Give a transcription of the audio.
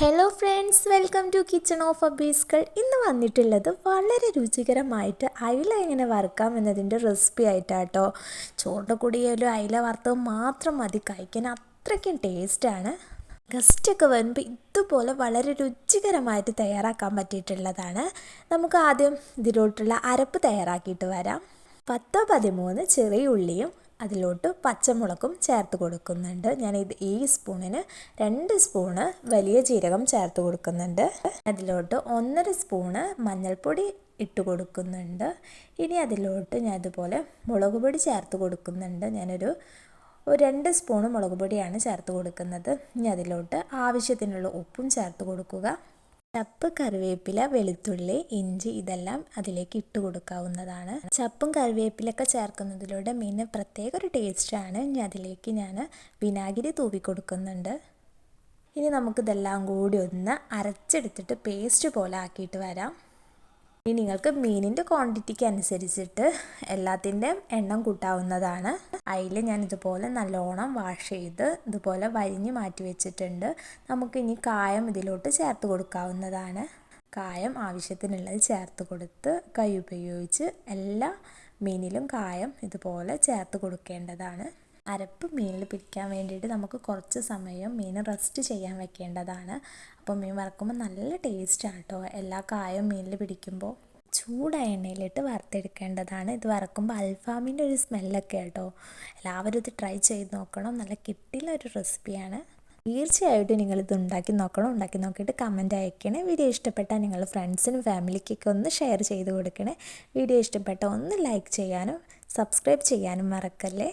Hello friends welcome to kitchen of അബീസ്കൾ ഇന്ന് വന്നിട്ടുള്ളത് വളരെ രുചികരമായിട്ട് അയില എങ്ങനെ വറുക്കാം എന്നതിന്റെ റെസിപ്പി ആയിട്ടാട്ടോ. ചോറിന്റെ കൂടിയൊരു അയില വറുത്തത് മാത്രം മതി കഴിക്കാൻ അത്രയ്ക്കും ടേസ്റ്റാണ് ഗസ്റ്റൊക്കെ വരുമ്പോൾ ഇതുപോലെ വളരെ രുചികരമായിട്ട് തയ്യാറാക്കാൻ പറ്റിയിട്ടുള്ളതാണ്. നമുക്ക് ആദ്യം ഇതിലോട്ടുള്ള അരപ്പ് തയ്യാറാക്കിയിട്ട് വരാം. പത്തോ പതിമൂന്ന് ചെറിയ ഉള്ളിയും അതിലോട്ട് പച്ചമുളകും ചേർത്ത് കൊടുക്കുന്നുണ്ട്. ഞാൻ ഇത് ഈ സ്പൂണിന് രണ്ട് സ്പൂണ് വലിയ ജീരകം ചേർത്ത് കൊടുക്കുന്നുണ്ട്. അതിലോട്ട് ഒന്നര സ്പൂണ് മഞ്ഞൾപ്പൊടി ഇട്ട് കൊടുക്കുന്നുണ്ട്. ഇനി അതിലോട്ട് ഞാൻ ഇതുപോലെ മുളക് പൊടി ചേർത്ത് കൊടുക്കുന്നുണ്ട്. ഞാനൊരു ഒരു രണ്ട് സ്പൂണ് മുളക് പൊടിയാണ് ചേർത്ത് കൊടുക്കുന്നത്. ഇനി അതിലോട്ട് ആവശ്യത്തിനുള്ള ഉപ്പും ചേർത്ത് കൊടുക്കുക. ചപ്പ് കറിവേപ്പില വെളുത്തുള്ളി ഇഞ്ചി ഇതെല്ലാം അതിലേക്ക് ഇട്ട് കൊടുക്കാവുന്നതാണ്. ചപ്പും കറിവേപ്പിലൊക്കെ ചേർക്കുന്നതിലൂടെ മീനിന് പ്രത്യേക ഒരു ടേസ്റ്റാണ് ഇനി അതിലേക്ക് ഞാൻ വിനാഗിരി തൂവി കൊടുക്കുന്നുണ്ട്. ഇനി നമുക്കിതെല്ലാം കൂടി ഒന്ന് അരച്ചെടുത്തിട്ട് പേസ്റ്റ് പോലെ ആക്കിയിട്ട് വരാം. ഇനി നിങ്ങൾക്ക് മീനിന്റെ ക്വാണ്ടിറ്റിക്ക് അനുസരിച്ചിട്ട് എല്ലാത്തിന്റെയും എണ്ണം കൂട്ടാവുന്നതാണ്. അതിൽ ഞാൻ ഇതുപോലെ നല്ലോണം വാഷ് ചെയ്ത് ഇതുപോലെ വരിഞ്ഞ് മാറ്റി വെച്ചിട്ടുണ്ട്. നമുക്കിനി കായം ഇതിലോട്ട് ചേർത്ത് കൊടുക്കാവുന്നതാണ്. കായം ആവശ്യത്തിനുള്ളത് ചേർത്ത് കൊടുത്ത് കൈ ഉപയോഗിച്ച് എല്ലാ മീനിലും കായം ഇതുപോലെ ചേർത്ത് കൊടുക്കേണ്ടതാണ്. അരപ്പ് മീനിൽ പിടിക്കാൻ വേണ്ടിയിട്ട് നമുക്ക് കുറച്ച് സമയം മീൻ റെസ്റ്റ് ചെയ്യാൻ വെക്കേണ്ടതാണ്. അപ്പോൾ മീൻ വറക്കുമ്പോൾ നല്ല ടേസ്റ്റാണ് കേട്ടോ എല്ലാ കായും മീനിൽ പിടിക്കുമ്പോൾ ചൂടായ എണ്ണയിലിട്ട് വറുത്തെടുക്കേണ്ടതാണ്. ഇത് വറക്കുമ്പോൾ അൽഫാമിന്റെ ഒരു സ്മെല്ലൊക്കെ കേട്ടോ എല്ലാവരും ഇത് ട്രൈ ചെയ്ത് നോക്കണം. നല്ല കിട്ടിയുള്ള ഒരു റെസിപ്പിയാണ് തീർച്ചയായിട്ടും നിങ്ങളിത് ഉണ്ടാക്കി നോക്കണം. ഉണ്ടാക്കി നോക്കിയിട്ട് കമന്റ് അയക്കണേ. വീഡിയോ ഇഷ്ടപ്പെട്ടാൽ നിങ്ങൾ ഫ്രണ്ട്സിനും ഫാമിലിക്കൊക്കെ ഒന്ന് ഷെയർ ചെയ്ത് കൊടുക്കണേ. വീഡിയോ ഇഷ്ടപ്പെട്ടാൽ ഒന്ന് ലൈക്ക് ചെയ്യാനും സബ്സ്ക്രൈബ് ചെയ്യാനും മറക്കല്ലേ?